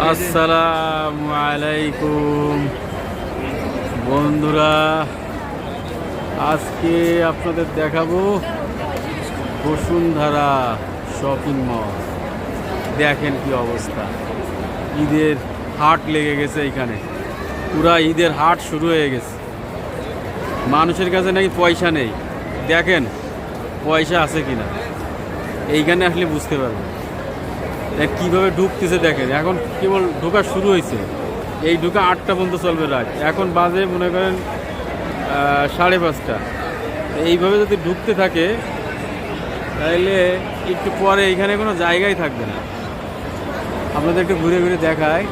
আসসালামু আলাইকুম। বন্ধুরা, আজকে আপনাদের দেখাবো বসুন্ধরা শপিং মল। দেখেন কি অবস্থা। ঈদের হাট লেগে গেছে এখানে। পুরা ঈদের হাট শুরু হয়ে গেছে। মানুষের কাছে নাকি পয়সা নেই। দেখেন, পয়সা আছে কিনা। এইখানে আসলে বুঝতে পারবেন। কীভাবে ঢুকতেছে দেখেন, এখন কেবল ঢোকা শুরু হয়েছে। এই ঢোকা আটটা পর্যন্ত চলবে রাত। এখন বাজে মনে করেন সাড়ে পাঁচটা। এইভাবে যদি ঢুকতে থাকে, তাহলে একটু পরে এখানে কোনো জায়গাই থাকবে না। আপনাদের একটু ঘুরে ঘুরে দেখায়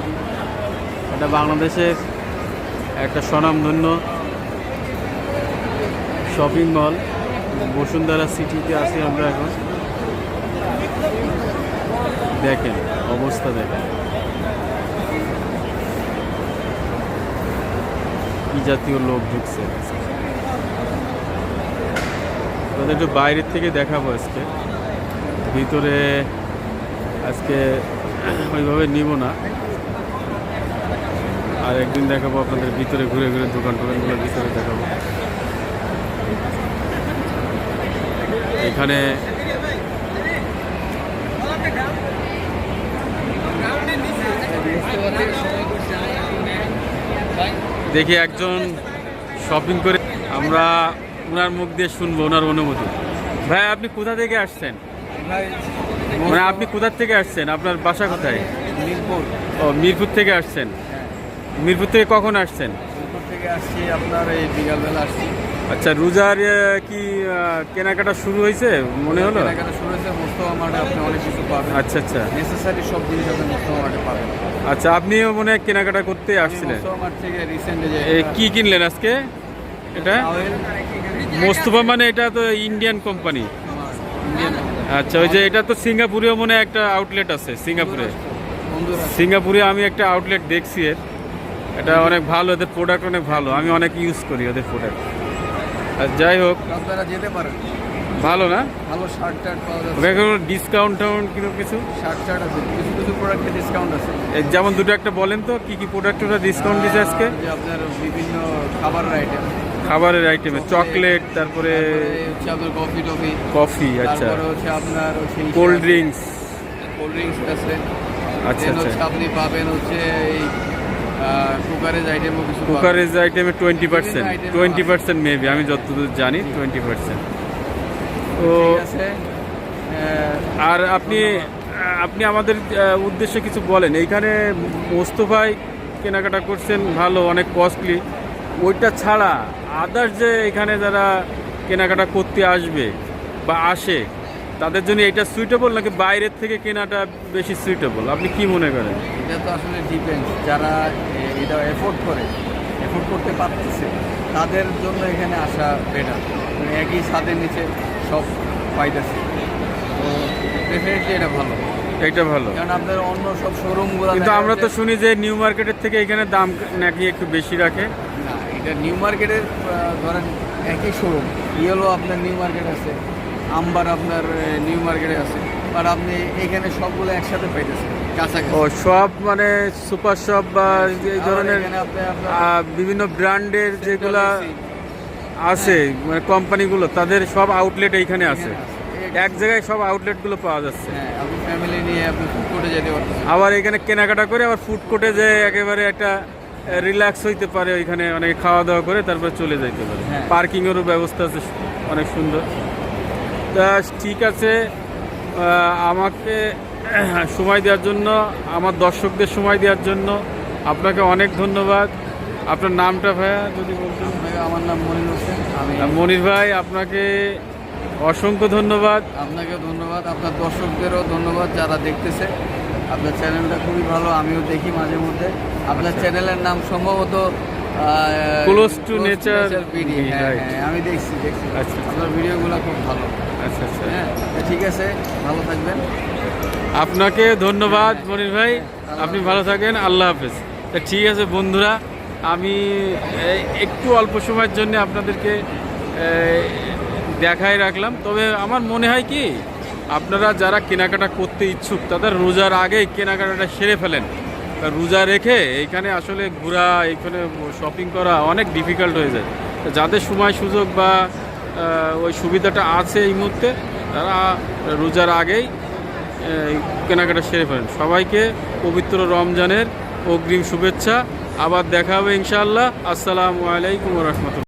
এটা বাংলাদেশের একটা স্বনামধন্য শপিং মল বসুন্ধরা সিটিতে আছি আমরা এখন। দেখেন, অবস্থা দেখেন। কি জাতীয় লোক ঢুকছে? একটু বাইরের থেকে দেখাবো আজকে। ভিতরে আজকে ওইভাবে নিব না। আর একদিন দেখাবো আপনাদের, ভিতরে ঘুরে ঘুরে দোকান টোকানগুলো ভিতরে দেখাবো। এখানে দেখি একজন শপিং করে আমরা ওনার মুখ দিয়ে শুনব ওনার অনুমতি ভাই আপনি কোথা থেকে আসছেন? মানে আপনি কোথা থেকে আসছেন? আপনার বাসা কোথায়? মিরপুর। ও মিরপুর থেকে আসছেন। মিরপুর থেকে কখন আসছেন? মিরপুর থেকে আসছি আপনার এই বিকালবেলা আসছি। আচ্ছা রোজার কি কেনাকাটা শুরু হয়েছে? মনে হলো? কেনাকাটা শুরু হয়েছে মোস্তফা মার্টে আপনি অনেক কিছু পাবেন। আচ্ছা আচ্ছা। নেসেসারি সব জিনিস আপনি মোস্তফা মার্টে পাবেন। আচ্ছা আপনিও মনে হয় কেনাকাটা করতে আসছিলেন? থেকে যে কি কিনলেন আজকে? এটা? মোস্তফা মানে এটা তো ইন্ডিয়ান কোম্পানি আচ্ছা ওই যে এটা তো সিঙ্গাপুরেও মনে একটা আউটলেট আছে সিঙ্গাপুরে। সিঙ্গাপুরে আমি একটা আউটলেট দেখছি এর। এটা অনেক ভালো এদের প্রোডাক্ট অনেক ভালো। আমি অনেক ইউজ করি ওদের প্রোডাক্ট আর যাই হোক আপনারা যেতে পারেন। ভালো না? ভালো শার্ট টার্ট পাওয়া যাচ্ছে। ওখানে কোনো ডিসকাউন্ট টাউন্ট কিনো কিছু? শার্ট টার্ট আছে। কিছু কিছু প্রোডাক্টে ডিসকাউন্ট আছে। যেমন দুটো একটা বলেন তো কি কি প্রোডাক্ট ওরা ডিসকাউন্ট দিচ্ছে আজকে? যে আপনার বিভিন্ন খাবারের আইটেম খাবারের আইটেমে চকলেট তারপরে হচ্ছে আপনার কফি টফি কফি আচ্ছা। তারপরে হচ্ছে আপনার কোল্ড ড্রিঙ্কস কোল্ড ড্রিঙ্কস আছে। আচ্ছা আচ্ছা। আপনি পাবেন হচ্ছে এই কুকারেজ আইটেমও কিছু কুকারেজ আইটেমে twenty percent twenty. Percent maybe আমি যতদূর জানি টোয়েন্টি পার্সেন্ট তো আর আপনি আপনি আমাদের উদ্দেশ্যে কিছু বলেন। এইখানে মোস্তফাই কেনাকাটা করছেন ভালো অনেক কস্টলি ওইটা ছাড়া আদার্স যে এখানে যারা কেনাকাটা করতে আসবে বা আসে তাদের জন্য এটা সুইটেবল নাকি বাইরের থেকে কেনাটা বেশি সুইটেবল আপনি কি মনে করেন? এটা তো আসলে ডিপেন্ড যারা এটা এফোর্ড করে এফোর্ড করতে পারতেছে তাদের জন্য এখানে আসা বেটার মানে একই ছাদের নিচে সব পাইতেছে। তো ডেফিনেটলি এটা ভালো। এটা ভালো। কারণ আপনার অন্য সব শোরুমগুলো কিন্তু আমরা তো শুনি যে নিউ মার্কেটের থেকে এখানে দাম নাকি একটু বেশি রাখে। না এটা নিউ মার্কেটের ধরেন একই শোরুম ইয়েলো আপনার নিউ মার্কেট আছে। আম্বার আপনার নিউ মার্কেটে আছে। আর আপনি এখানে সবগুলো একসাথে পাইতেছেন ও সব মানে সুপার শপ বা এই ধরনের বিভিন্ন ব্র্যান্ডের যেগুলা আছে মানে কোম্পানিগুলো তাদের সব আউটলেট এইখানে আছে। এক জায়গায় সব আউটলেটগুলো পাওয়া যাচ্ছে। হ্যাঁ ফ্যামিলি নিয়ে আপনি ফুড কোর্টে যেতে আবার এখানে কেনাকাটা করে আবার ফুড কোর্টে যে একেবারে একটা রিল্যাক্স হইতে পারে ওইখানে অনেকে খাওয়া দাওয়া করে তারপর চলে যাইতে পারে। হ্যাঁ। পার্কিংয়েরও ব্যবস্থা আছে অনেক সুন্দর। ঠিক আছে। আমাকে সময় দেওয়ার জন্য আমার দর্শকদের সময় দেওয়ার জন্য আপনাকে অনেক ধন্যবাদ। আপনার নামটা ভাইয়া যদি বলতেন। আমার নাম মনির হোসেন। আমি মনির ভাই আপনাকে অসংখ্য ধন্যবাদ। আপনাকে ধন্যবাদ। আপনার দর্শকদেরও ধন্যবাদ যারা দেখতেছে। আপনার চ্যানেলটা খুবই ভালো আমিও দেখি মাঝে মধ্যে। আপনার আচ্ছা। চ্যানেলের নাম সম্ভবত nature ভিডিও হ্যাঁ হ্যাঁ আমি দেখছি দেখছি। আচ্ছা। আপনার ভিডিওগুলো খুব ভালো। আচ্ছা আচ্ছা। হ্যাঁ ঠিক আছে ভালো থাকবেন। আপনাকে ধন্যবাদ মনির ভাই। আপনি ভালো থাকেন আল্লাহ হাফেজ। তা ঠিক আছে বন্ধুরা আমি একটু অল্প সময়ের জন্য আপনাদেরকে দেখাই রাখলাম। তবে আমার মনে হয় কি আপনারা যারা কেনাকাটা করতে ইচ্ছুক তাদের রোজার আগেই কেনাকাটাটা সেরে ফেলেন। রোজা রেখে এইখানে আসলে ঘোরা এইখানে শপিং করা অনেক ডিফিকাল্ট হয়ে যায়। যাদের সময় সুযোগ বা ওই সুবিধাটা আছে এই মুহূর্তে। তারা রোজার আগেই কেনাকাটা সেরে ফেলেন। সবাইকে পবিত্র রমজানের অগ্রিম শুভেচ্ছা। আবার দেখা হবে ইনশাআল্লাহ। আসসালামু আলাইকুম রহমতুল্লাহ।